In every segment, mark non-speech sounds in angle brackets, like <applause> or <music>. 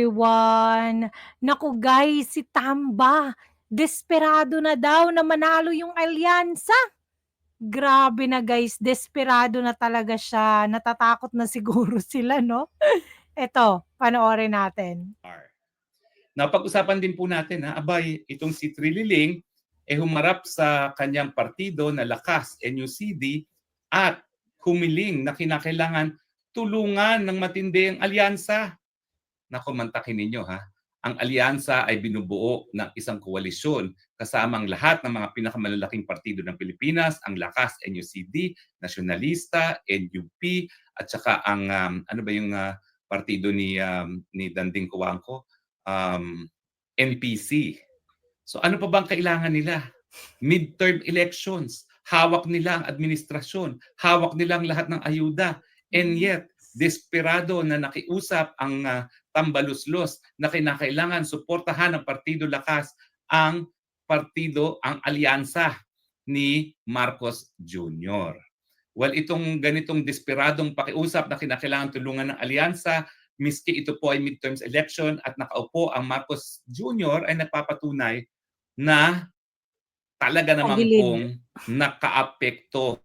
everyone. Naku guys, si Tamba, desperado na daw na manalo yung alyansa. Grabe na guys, desperado na talaga siya. Natatakot na siguro <laughs> sila, no? Eto, panoorin natin. Napag-usapan din po natin, ha, abay, itong si Trililing, eh humarap sa kanyang partido na Lakas, NUCD, at humiling na kinakailangan tulungan ng matindi ang alyansa. Naku, mantakin ninyo ha. Ang alyansa ay binubuo ng isang koalisyon kasama ang lahat ng mga pinakamalalaking partido ng Pilipinas, ang Lakas, NUCD, Nasyonalista, NUP, at saka ang, um, ano ba yung uh, partido ni, um, ni Danding Kuwangko? Um, NPC. So ano pa bang kailangan nila? Midterm elections. Hawak nila ang administrasyon. Hawak nila ang lahat ng ayuda. And yet, desperado na nakiusap ang uh, tambaluslos na kinakailangan suportahan ng Partido Lakas ang partido, ang alyansa ni Marcos Jr. Well, itong ganitong desperadong pakiusap na kinakailangan tulungan ng alyansa, miski ito po ay midterms election at nakaupo ang Marcos Jr. ay nagpapatunay na talaga naman Pagilid. pong nakaapekto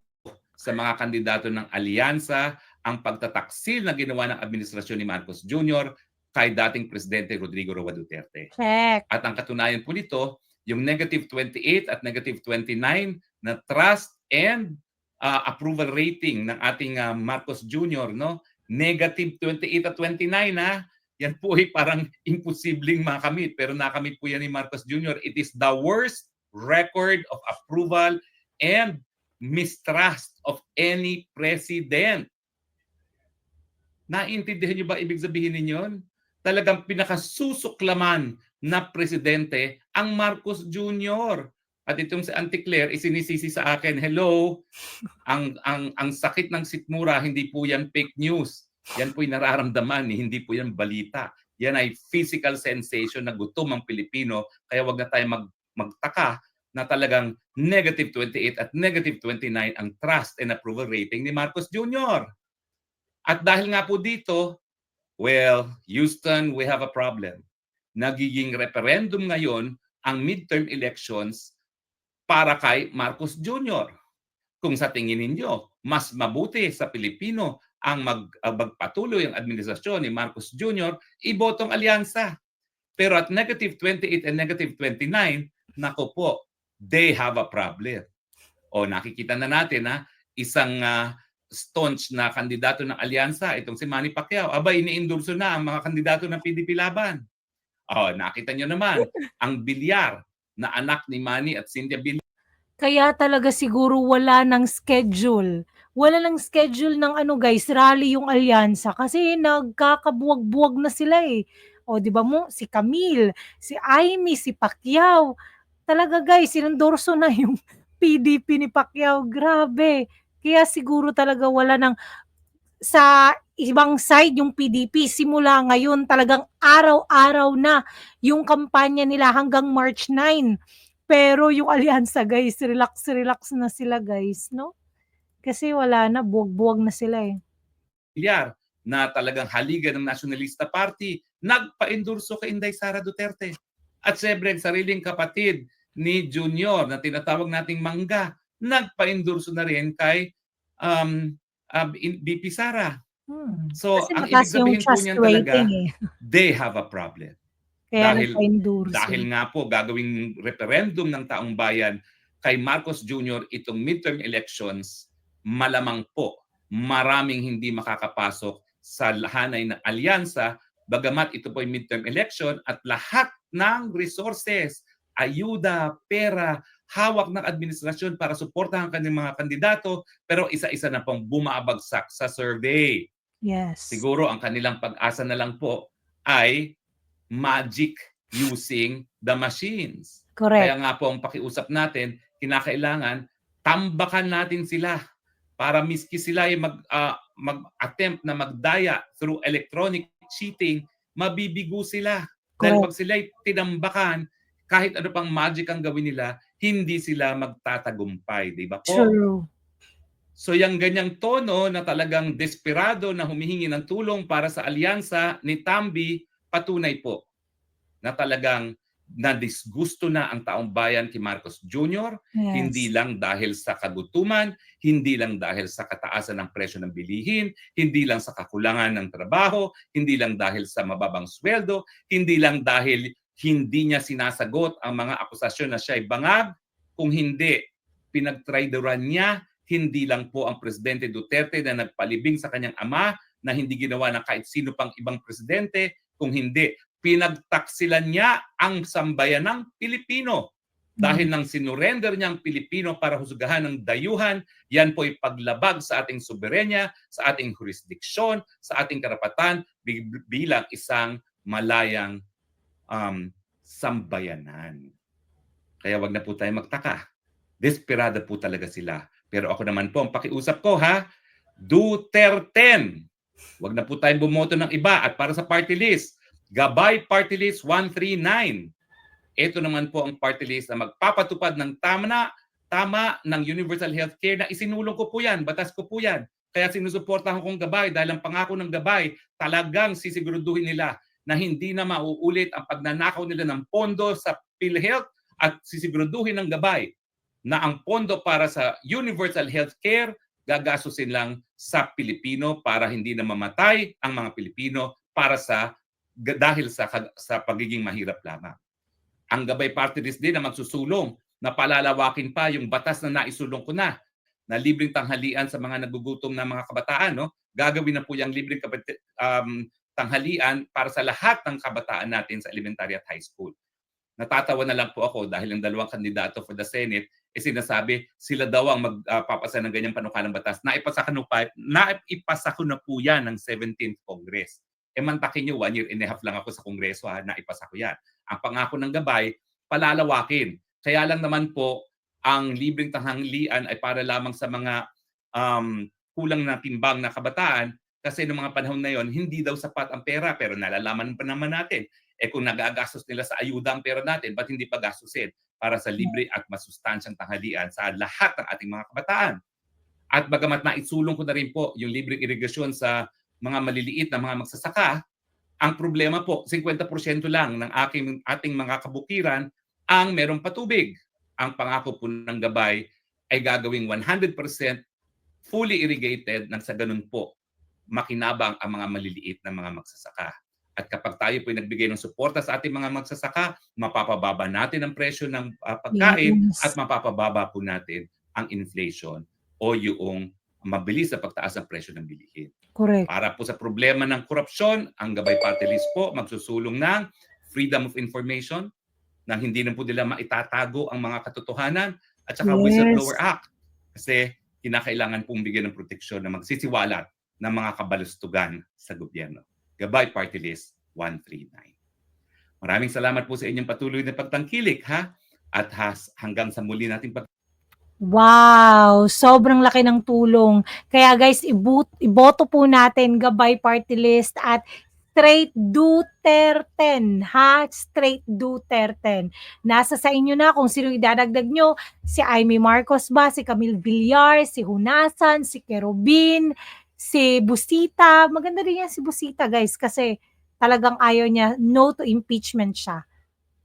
sa mga kandidato ng alyansa ang pagtataksil na ginawa ng administrasyon ni Marcos Jr. kay dating Presidente Rodrigo Roa Duterte. Check. At ang katunayan po nito, yung negative 28 at negative 29 na trust and uh, approval rating ng ating uh, Marcos Jr. no negative 28 at 29 ha yan po ay parang <laughs> imposibleng makamit pero nakamit po yan ni Marcos Jr. It is the worst record of approval and mistrust of any president. Naintindihan niyo ba ibig sabihin ninyon? Talagang pinakasusuklaman na presidente ang Marcos Jr. At itong si Auntie Claire isinisisi sa akin, hello, ang, ang, ang sakit ng sikmura, hindi po yan fake news. Yan po'y nararamdaman, hindi po yan balita. Yan ay physical sensation na gutom ang Pilipino. Kaya wag na tayo mag, magtaka na talagang negative 28 at negative 29 ang trust and approval rating ni Marcos Jr. At dahil nga po dito, well, Houston, we have a problem. Nagiging referendum ngayon ang midterm elections para kay Marcos Jr. Kung sa tingin ninyo, mas mabuti sa Pilipino ang mag, uh, magpatuloy ang administrasyon ni Marcos Jr., ibotong alyansa. Pero at negative 28 and negative 29, nako po, they have a problem. O nakikita na natin na isang uh, staunch na kandidato ng alyansa, itong si Manny Pacquiao, aba iniindulso na ang mga kandidato ng PDP Laban. Oh, nakita nyo naman, <laughs> ang bilyar na anak ni Manny at Cynthia Bilyar. Kaya talaga siguro wala ng schedule. Wala ng schedule ng ano guys, rally yung alyansa kasi nagkakabuwag-buwag na sila eh. O di ba mo, si Camille, si Amy, si Pacquiao. Talaga guys, sinendorso na yung <laughs> PDP ni Pacquiao. Grabe. Kaya siguro talaga wala ng sa ibang side yung PDP simula ngayon talagang araw-araw na yung kampanya nila hanggang March 9. Pero yung alyansa guys, relax relax na sila guys, no? Kasi wala na, buwag-buwag na sila eh. Bilyar na talagang haligan ng Nationalista Party, nagpa-endorso kay Inday Sara Duterte. At siyempre, ang sariling kapatid ni Junior na tinatawag nating Mangga, nagpa-endorso na rin kay um, uh, BP Sara. Hmm. So, Kasi ang ibig sabihin yung po niyan talaga, eh. they have a problem. Kaya dahil-. Dahil nga po, gagawing referendum ng taong bayan kay Marcos Jr. itong midterm elections, malamang po maraming hindi makakapasok sa hanay ng alyansa, bagamat ito po ay midterm election at lahat ng resources, ayuda, pera, hawak ng administrasyon para suportahan kanyang mga kandidato, pero isa-isa na pong bumabagsak sa survey. Yes. Siguro ang kanilang pag-asa na lang po ay magic using the machines. Correct. Kaya nga po ang pakiusap natin, kinakailangan tambakan natin sila para miski sila ay mag, ah, mag-attempt na magdaya through electronic cheating, mabibigo sila. Dahil Correct. pag sila ay tinambakan, kahit ano pang magic ang gawin nila, hindi sila magtatagumpay. Di ba po? True. So yung ganyang tono na talagang desperado na humihingi ng tulong para sa alyansa ni Tambi patunay po na talagang na-disgusto na ang taong bayan kay Marcos Jr. Yes. Hindi lang dahil sa kagutuman, hindi lang dahil sa kataasan ng presyo ng bilihin, hindi lang sa kakulangan ng trabaho, hindi lang dahil sa mababang sweldo, hindi lang dahil hindi niya sinasagot ang mga akusasyon na siya ay bangag, kung hindi, pinagtraidoran niya, hindi lang po ang Presidente Duterte na nagpalibing sa kanyang ama na hindi ginawa ng kahit sino pang ibang presidente, kung hindi, pinagtaksilan niya ang sambayanang Pilipino. Dahil nang sinurrender niya ang Pilipino para husgahan ng dayuhan, yan po ay paglabag sa ating soberenya, sa ating jurisdiksyon, sa ating karapatan bi- bilang isang malayang um, sambayanan. Kaya wag na po tayo magtaka. Desperada po talaga sila. Pero ako naman po, ang pakiusap ko ha, Duterte. Wag na po tayong bumoto ng iba. At para sa party list, Gabay Party List 139. Ito naman po ang party list na magpapatupad ng tama na, tama ng universal healthcare na isinulong ko po yan, batas ko po yan. Kaya sinusuportahan kong gabay dahil ang pangako ng gabay talagang sisiguraduhin nila na hindi na mauulit ang pagnanakaw nila ng pondo sa PhilHealth at sisiguraduhin ng gabay na ang pondo para sa universal healthcare gagasusin lang sa Pilipino para hindi na mamatay ang mga Pilipino para sa dahil sa sa pagiging mahirap lamang. Ang gabay party list din na magsusulong na palalawakin pa yung batas na naisulong ko na na libreng tanghalian sa mga nagugutom na mga kabataan no gagawin na po yung libreng um, tanghalian para sa lahat ng kabataan natin sa elementary at high school. Natatawa na lang po ako dahil ang dalawang kandidato for the Senate eh sinasabi sila daw ang magpapasa ng ganyang panukalang batas. Naipasa ko na, pa- naipasa ko na po yan ng 17th Congress. E mantakin nyo, one year and a half lang ako sa Kongreso ha, naipasa ko yan. Ang pangako ng gabay, palalawakin. Kaya lang naman po, ang libreng tanghalian ay para lamang sa mga um, kulang na timbang na kabataan kasi noong mga panahon na yon hindi daw sapat ang pera pero nalalaman pa naman natin. Eh kung nagagastos nila sa ayuda ang pera natin ba't hindi pa gastusin? Para sa libre at masustansyang tanghalian sa lahat ng ating mga kabataan. At bagamat naisulong ko na rin po yung libreng irigasyon sa mga maliliit na mga magsasaka ang problema po 50% lang ng aking ating mga kabukiran ang merong patubig. Ang pangako po ng gabay ay gagawing 100% fully irrigated nang sa ganun po makinabang ang mga maliliit na mga magsasaka. At kapag tayo po ay nagbigay ng suporta sa ating mga magsasaka, mapapababa natin ang presyo ng ah, pagkain Yes. at mapapababa po natin ang inflation o yung mabilis na pagtaas ng presyo ng bilihin. Correct. Para po sa problema ng korupsyon, ang Gabay Party List po magsusulong ng freedom of information na hindi na po nila maitatago ang mga katotohanan at saka Yes. Whistleblower Act kasi kinakailangan pong bigyan ng proteksyon na magsisiwalat ng mga kabalustugan sa gobyerno. Gabay Party List 139. Maraming salamat po sa inyong patuloy na pagtangkilik ha at has, hanggang sa muli nating pag Wow! Sobrang laki ng tulong. Kaya guys, ibut, iboto po natin Gabay Party List at Straight Duterte. Ha? Straight Duterte. Nasa sa inyo na kung sino idadagdag nyo. Si Amy Marcos ba? Si Camille Villar? Si Hunasan? Si Kerubin? Si Busita? Maganda rin yan si Busita guys kasi talagang ayaw niya no to impeachment siya.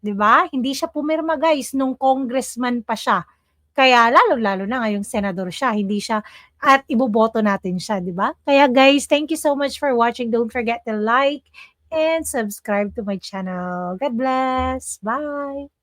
'Di ba? Hindi siya pumirma guys nung congressman pa siya. Kaya lalo-lalo na ngayong senador siya, hindi siya at iboboto natin siya, 'di ba? Kaya guys, thank you so much for watching. Don't forget to like and subscribe to my channel. God bless. Bye.